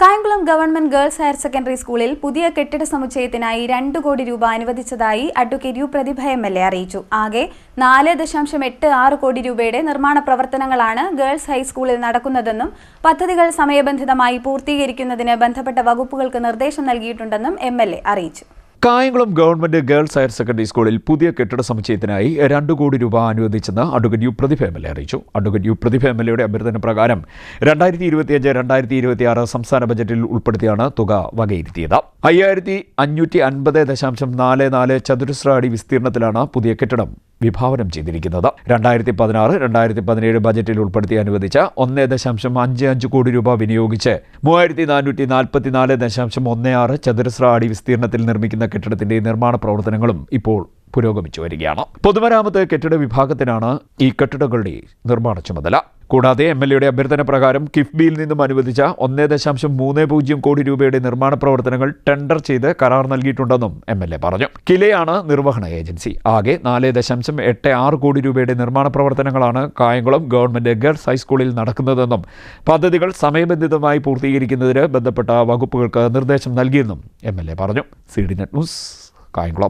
Kayamkulam government girls higher secondary സ്കൂളിൽ പുതിയ കെട്ടിട സമുച്ചയത്തിനായി രണ്ട് കോടി രൂപ അനുവദിച്ചതായി advocate U Prathibha M L A അറിയിച്ചു. ആകെ നാല് ദശാംശം എട്ട് ആറ് കോടി രൂപയുടെ നിർമ്മാണ പ്രവർത്തനങ്ങളാണ് ഗേൾസ് ഹൈസ്കൂളിൽ നടക്കുന്നതെന്നും പദ്ധതികൾ സമയബന്ധിതമായി പൂർത്തീകരിക്കുന്നതിന് ബന്ധപ്പെട്ട വകുപ്പുകൾക്ക് നിർദ്ദേശം നൽകിയിട്ടുണ്ടെന്നും എം അറിയിച്ചു. Kayamkulam government girls higher secondary സ്കൂളിൽ പുതിയ കെട്ടിട സമുച്ചയത്തിനായി രണ്ട് കോടി രൂപ അനുവദിച്ചെന്ന് advocate U Prathibha M L A അറിയിച്ചു. Advocate U Prathibha M L എയുടെ അഭ്യർത്ഥന പ്രകാരം രണ്ടായിരത്തി ഇരുപത്തിയഞ്ച് രണ്ടായിരത്തി ഇരുപത്തിയാറ് സംസ്ഥാന ബജറ്റിൽ ഉൾപ്പെടുത്തിയാണ് തുക വകയിരുത്തിയത്. അയ്യായിരത്തി അഞ്ഞൂറ്റി അൻപത് ദശാംശം നാല് നാല് ചതുരശ്ര അടി വിസ്തീർണത്തിലാണ് പുതിയ കെട്ടിടം. വിഭാവനം ചെയ്തിരിക്കുന്നത്. രണ്ടായിരത്തി പതിനാറ് രണ്ടായിരത്തി പതിനേഴ് ബജറ്റിൽ ഉൾപ്പെടുത്തി അനുവദിച്ച ഒന്ന് ദശാംശം അഞ്ച് അഞ്ച് കോടി രൂപ വിനിയോഗിച്ച് മൂവായിരത്തി നാനൂറ്റി നാൽപ്പത്തിനാല് ദശാംശം ഒന്ന് ആറ് ചതുരശ്ര അടി വിസ്തീർണത്തിൽ നിർമ്മിക്കുന്ന കെട്ടിടത്തിന്റെ നിർമ്മാണ പ്രവർത്തനങ്ങളും ഇപ്പോൾ പുരോഗമിച്ചു വരികയാണ്. പൊതുമരാമത്ത് കെട്ടിട വിഭാഗത്തിനാണ് ഈ കെട്ടിടങ്ങളുടെ നിർമ്മാണ ചുമതല. കൂടാതെ എം എൽ എയുടെ അഭ്യർത്ഥന പ്രകാരം കിഫ്ബിയിൽ നിന്നും അനുവദിച്ച ഒന്നേ ദശാംശം മൂന്ന് പൂജ്യം കോടി രൂപയുടെ നിർമ്മാണ പ്രവർത്തനങ്ങൾ ടെൻഡർ ചെയ്ത് കരാർ നൽകിയിട്ടുണ്ടെന്നും എം എൽ എ പറഞ്ഞു. കിലയാണ് നിർവഹണ ഏജൻസി. ആകെ നാല് ദശാംശം എട്ട് ആറ് കോടി രൂപയുടെ നിർമ്മാണ പ്രവർത്തനങ്ങളാണ് കായംകുളം ഗവൺമെന്റ് ഗേൾസ് ഹൈസ്കൂളിൽ നടക്കുന്നതെന്നും പദ്ധതികൾ സമയബന്ധിതമായി പൂർത്തീകരിക്കുന്നതിന് ബന്ധപ്പെട്ട വകുപ്പുകൾക്ക് നിർദ്ദേശം നൽകിയെന്നും എം എൽ എ പറഞ്ഞു. C D net news Kayamkulam.